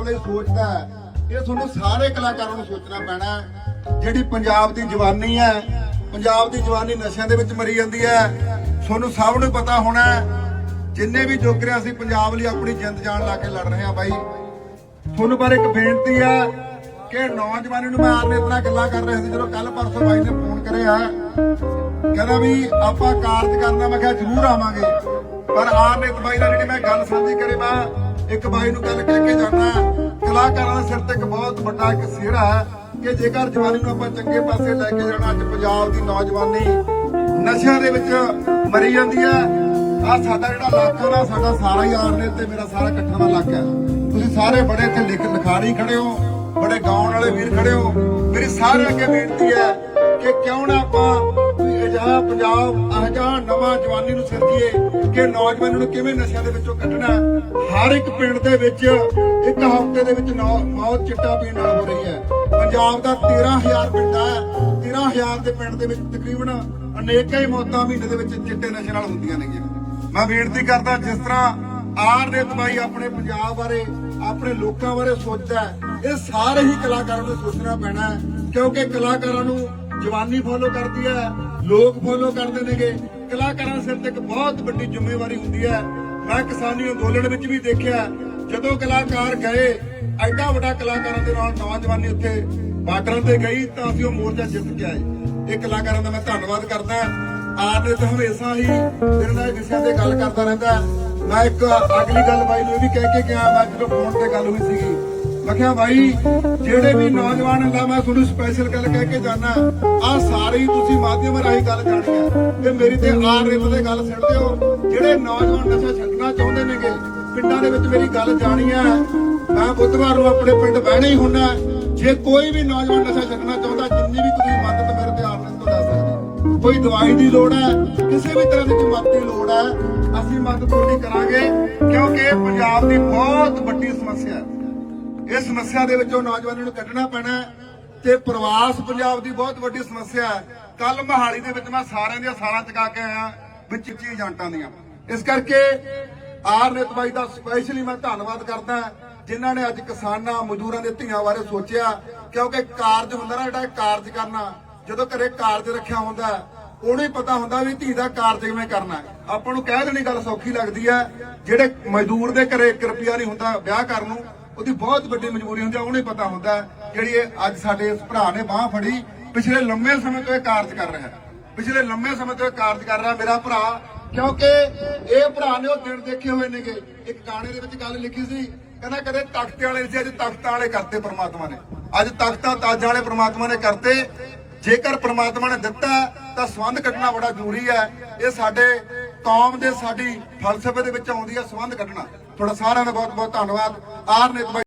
ਪੰਜਾਬ ਸੋਚਦਾ ਹੈ। ਇਹ ਤੁਹਾਨੂੰ ਸਾਰੇ ਕਲਾਕਾਰਾਂ ਨੂੰ ਸੋਚਣਾ ਪੈਣਾ ਜਿਹੜੀ ਪੰਜਾਬ ਦੀ ਜਵਾਨੀ ਹੈ, ਪੰਜਾਬ ਦੀ ਜਵਾਨੀ ਨਸ਼ਿਆਂ ਦੇ ਵਿੱਚ ਮਰੀ ਜਾਂਦੀ ਹੈ, ਤੁਹਾਨੂੰ ਸਭ ਨੂੰ ਪਤਾ ਹੋਣਾ ਜਿੰਨੇ ਵੀ ਜੋਗਰੇ ਅਸੀਂ ਪੰਜਾਬ ਲਈ ਆਪਣੀ ਜਿੰਦ ਜਾਨ ਲਾ ਕੇ ਲੜ ਰਹੇ ਹਾਂ ਬਾਈ। ਤੁਹਾਨੂੰ ਪਰ ਇੱਕ ਬੇਨਤੀ ਹੈ ਕਿ ਨੌਜਵਾਨੀ ਨੂੰ ਮੈਂ ਆਰਨੇ ਇਤਨਾ ਗੱਲਾਂ ਕਰ ਰਿਹਾ ਸੀ, ਜਦੋਂ ਕੱਲ ਪਰਸੋਂ ਬਾਈ ਨੇ ਫੋਨ ਕਰਿਆ, ਕਹਿੰਦਾ ਵੀ ਆਪਾਂ ਕਾਰਜ ਕਰਨਾ, ਮੈਂ ਕਿਹਾ ਜ਼ਰੂਰ ਆਵਾਂਗੇ। ਪਰ ਆਰਨੇਤ ਬਾਈ ਨਾਲ ਜਿਹੜੀ ਮੈਂ ਗੱਲ ਸਾਂਝੀ ਕਰੇ, ਮੈਂ ਇੱਕ ਬਾਈ ਨੂੰ ਗੱਲ ਕਹਿ ਕੇ ਜਾਣਾ ਕਲਾਕਾਰਾਂ ਦੇ ਸਿਰ ਤੇ ਇੱਕ ਬਹੁਤ ਵੱਡਾ ਇੱਕ ਸਿਹਰਾ ਹੈ ਕਿ ਜੇਕਰ ਜਵਾਨੀ ਨੂੰ ਆਪਾਂ ਚੰਗੇ ਪਾਸੇ ਲੈ ਕੇ ਜਾਣਾ, ਅੱਜ ਪੰਜਾਬ ਦੀ ਨੌਜਵਾਨੀ ਨਸ਼ਿਆਂ ਦੇ ਵਿੱਚ ਮਰੀ ਜਾਂਦੀ ਹੈ। ਆ ਸਾਡਾ ਜਿਹੜਾ ਇਲਾਕਾ ਨਾ ਸਾਡਾ ਸਾਰਾ ਹੀ ਆਰਨੇਤ ਤੇ ਮੇਰਾ ਸਾਰਾ ਇਕੱਠਾ ਦਾ ਇਲਾਕਾ ਹੈ। ਤੁਸੀਂ ਸਾਰੇ ਬੜੇ ਇੱਥੇ ਲਿਖ ਲਿਖਾਰੀ ਖੜੇ ਹੋ, ਬੜੇ ਗਾਉਣ ਵਾਲੇ ਵੀਰ ਖੜੇ ਹੋ। ਮੇਰੀ ਸਾਰੇ ਅੱਗੇ ਬੇਨਤੀ ਹੈ ਕਿ ਕਿਉਂ ਨਾ ਆਪਾਂ ਕੋਈ ਪੰਜਾਬ, ਅਜਿਹਾ ਨਵਾਂ ਜਵਾਨੀ ਨੂੰ ਸਿਰਜੀਏ ਕਿ ਨੌਜਵਾਨਾਂ ਨੂੰ ਕਿਵੇਂ ਨਸ਼ਿਆਂ ਦੇ ਵਿੱਚੋਂ ਕੱਢਣਾ ਹਰ ਇੱਕ ਪਿੰਡ ਦੇ ਵਿੱਚ, ਇੱਕ ਹਫ਼ਤੇ ਦੇ ਵਿੱਚ ਮੌਤ ਚਿੱਟਾ ਪੀਣ ਨਾਲ ਹੋ ਰਹੀ ਹੈ। ਪੰਜਾਬ ਦਾ 13000 ਪਿੰਡ ਹੈ। 13000 ਦੇ ਪਿੰਡ ਦੇ ਵਿੱਚ ਤਕਰੀਬਨ ਅਨੇਕਾਂ ਹੀ ਮੌਤਾਂ ਮਹੀਨੇ ਦੇ ਵਿੱਚ ਚਿੱਟੇ ਨਸ਼ੇ ਨਾਲ ਹੁੰਦੀਆਂ ਨੇ ਮੈਂ ਬੇਨਤੀ ਕਰਦਾ, ਜਿਸ ਤਰ੍ਹਾਂ ਆਰ ਦੇ ਤਬਾਈ ਆਪਣੇ ਪੰਜਾਬ ਬਾਰੇ, ਆਪਣੇ ਲੋਕਾਂ ਬਾਰੇ ਸੋਚਦਾ ਇਹ ਸਾਰੇ ਹੀ ਕਲਾਕਾਰਾਂ ਨੂੰ ਸੋਚਣਾ ਪੈਣਾ ਕਿਉਂਕਿ ਕਲਾਕਾਰਾਂ ਨੂੰ ਜਵਾਨੀ ਫੋਲੋ ਕਰਦੀ ਹੈ ਲੋਕ ਫੋਲੋ ਕਰਦੇ ਨੇਗੇ। ਕਲਾਕਾਰਾਂ ਸਿਰ ਤੇ ਇੱਕ ਬਹੁਤ ਵੱਡੀ ਜ਼ਿੰਮੇਵਾਰੀ ਹੁੰਦੀ ਹੈ। ਮੈਂ ਕਿਸਾਨੀ ਅੰਦੋਲਨ ਵਿੱਚ ਵੀ ਦੇਖਿਆ, ਜਦੋਂ ਕਲਾਕਾਰ ਗਏ, ਐਡਾ ਵੱਡਾ ਕਲਾਕਾਰਾਂ ਦੇ ਨਾਲ ਨੌਜਵਾਨੀ ਉੱਥੇ ਬਾਰਡਰਾਂ ਤੇ ਗਈ, ਤਾਂ ਅਸੀਂ ਉਹ ਮੋਰਚਾ ਜਿੱਤ ਕੇ ਆਏ। ਇਹ ਕਲਾਕਾਰਾਂ ਦਾ ਮੈਂ ਧੰਨਵਾਦ ਕਰਦਾ। ਆਪ ਨੇ ਤਾਂ ਹਮੇਸ਼ਾ ਹੀ ਮੇਰੇ ਨਾਲ ਵਿਸ਼ਿਆਂ ਤੇ ਗੱਲ ਕਰਦਾ ਰਹਿੰਦਾ। ਮੈਂ ਇੱਕ ਅਗਲੀ ਗੱਲ ਬਾਈ ਨੂੰ ਇਹ ਵੀ ਕਹਿ ਕੇ ਗਿਆ, ਮੈਂ ਜਦੋਂ ਫੋਨ ਤੇ ਗੱਲ ਹੋਈ ਸੀਗੀ ਮੈਂ ਕਿਹਾ ਬਾਈ ਜਿਹੜੇ ਵੀ ਨੌਜਵਾਨ ਹੁੰਦਾ ਮੈਂ ਤੁਹਾਨੂੰ ਸਪੈਸ਼ਲ ਗੱਲ ਕਹਿ ਕੇ ਜਾਣਾ ਆ ਸਾਰੇ ਹੀ ਤੁਸੀਂ ਮਾਧਿਅਮ ਰਾਹੀਂ ਗੱਲ ਜਾਣੀ ਹੈ ਤੇ ਮੇਰੀ ਤੇ ਆਰ ਰਿਪ ਤੇ ਗੱਲ ਛੱਡ ਦਿਓ ਜਿਹੜੇ ਨੌਜਵਾਨ ਨਸ਼ਾ ਛੱਡਣਾ ਚਾਹੁੰਦੇ ਨੇਗੇ, ਪਿੰਡਾਂ ਦੇ ਵਿੱਚ ਮੇਰੀ ਗੱਲ ਜਾਣੀ ਹੈ ਮੈਂ ਬੁੱਧਵਾਰ ਨੂੰ ਆਪਣੇ ਪਿੰਡ ਬਹਿਣਾ ਹੀ ਹੁੰਨਾ। ਜੇ ਕੋਈ ਵੀ ਨੌਜਵਾਨ ਨਸ਼ਾ ਛੱਡਣਾ ਚਾਹੁੰਦਾ, ਜਿੰਨੀ ਵੀ ਤੁਸੀਂ ਮਦਦ ਮੇਰੇ ਤੇ ਆਰਨਸ ਤੋਂ ਲੈ ਸਕਦੇ ਕੋਈ ਦਵਾਈ ਦੀ ਲੋੜ ਹੈ? ਕਿਸੇ ਵੀ ਤਰ੍ਹਾਂ ਦੀ ਕੋਈ ਮਦਦ ਦੀ ਲੋੜ ਹੈ? ਅਸੀਂ ਮਦਦ ਤੁਹਾਡੀ ਕਰਾਂਗੇ, ਕਿਉਂਕਿ ਇਹ ਪੰਜਾਬ ਦੀ ਬਹੁਤ ਵੱਡੀ ਸਮੱਸਿਆ ਹੈ। ਇਸ ਸਮੱਸਿਆ ਦੇ ਵਿੱਚੋਂ ਨੌਜਵਾਨਾਂ ਨੂੰ ਕੱਢਣਾ ਪੈਣਾ ਤੇ ਪ੍ਰਵਾਸ ਪੰਜਾਬ ਦੀ ਬਹੁਤ ਵੱਡੀ ਸਮੱਸਿਆ ਹੈ। ਕੱਲ ਮਹਾਲੀ ਦੇ ਵਿੱਚ ਮੈਂ ਸਾਰਿਆਂ ਦੀਆਂ ਸਾਲਾਂ ਚਕਾ ਕੇ ਆਇਆ, ਵਿੱਚ ਚੀ ਏਜੰਟਾਂ ਦੀਆਂ। ਇਸ ਕਰਕੇ ਆਰ ਨਿਤ ਬਾਈ ਦਾ ਸਪੈਸ਼ਲੀ ਮੈਂ ਧੰਨਵਾਦ ਕਰਦਾ ਜਿਨ੍ਹਾਂ ਨੇ ਅੱਜ ਕਿਸਾਨਾਂ, ਮਜ਼ਦੂਰਾਂ ਦੇ ਧੀਆਂ ਬਾਰੇ ਸੋਚਿਆ, ਕਿਉਂਕਿ ਕਾਰਜ ਹੁੰਦਾ ਨਾ ਜਿਹੜਾ ਕਾਰਜ ਕਰਨਾ, ਜਦੋਂ ਘਰੇ ਕਾਰਜ ਰੱਖਿਆ ਹੁੰਦਾ, ਉਹਨੂੰ ਹੀ ਪਤਾ ਹੁੰਦਾ ਵੀ ਧੀ ਦਾ ਕਾਰਜ ਕਿਵੇਂ ਕਰਨਾ ਆਪਾਂ ਨੂੰ ਕਹਿ ਦੇਣੀ ਗੱਲ ਸੌਖੀ ਲੱਗਦੀ ਹੈ, ਜਿਹੜੇ ਮਜ਼ਦੂਰ ਦੇ ਘਰੇ 1 ਰੁਪਿਆ ਨਹੀਂ ਹੁੰਦਾ ਵਿਆਹ ਕਰਨ ਨੂੰ ਉਹਦੀ ਬਹੁਤ ਵੱਡੀ ਮਜਬੂਰੀ ਹੁੰਦੀ ਹੈ ਉਹਨੂੰ ਪਤਾ ਹੁੰਦਾ ਜਿਹੜੀ ਇਹ ਅੱਜ ਸਾਡੇ ਇਸ ਭਰਾ ਨੇ ਬਾਹ ਫੜੀ, ਪਿਛਲੇ ਲੰਮੇ ਸਮੇਂ ਤੋਂ ਇਹ ਕਾਰਜ ਕਰ ਰਿਹਾ ਪਿਛਲੇ ਲੰਮੇ ਸਮੇਂ ਤੋਂ ਇਹ ਕਾਰਜ ਕਰ ਰਿਹਾ ਮੇਰਾ ਭਰਾ, ਕਿਉਂਕਿ ਇਹ ਭਰਾ ਨੇ ਉਹ ਦਿਨ ਦੇਖੇ ਹੋਏ ਨੇਗੇ। ਇੱਕ ਗਾਣੇ ਦੇ ਵਿੱਚ ਗੱਲ ਲਿਖੀ ਸੀ, ਕਹਿੰਦਾ ਕਦੇ ਤਖਤ ਵਾਲੇ ਸੀ, ਅੱਜ ਤਖਤਾਂ ਵਾਲੇ ਕਰਤੇ ਪ੍ਰਮਾਤਮਾ ਨੇ। ਅੱਜ ਤਖਤਾਂ ਤਾਜਾਂ ਵਾਲੇ ਪ੍ਰਮਾਤਮਾ ਨੇ ਕਰਤੇ। ਜੇਕਰ ਪ੍ਰਮਾਤਮਾ ਨੇ ਦਿੱਤਾ, ਤਾਂ ਸੰਬੰਧ ਕੱਢਣਾ ਬੜਾ ਜ਼ਰੂਰੀ ਹੈ। ਇਹ ਸਾਡੇ ਕੌਮ ਦੇ ਸਾਡੀ ਫਲਸਫੇ ਦੇ ਵਿੱਚ ਆਉਂਦੀ ਹੈ ਸੰਬੰਧ ਕੱਢਣਾ। ਤੁਹਾਡਾ ਸਾਰਿਆਂ ਦਾ ਬਹੁਤ ਬਹੁਤ ਧੰਨਵਾਦ। ਆਰ ਨਿਤ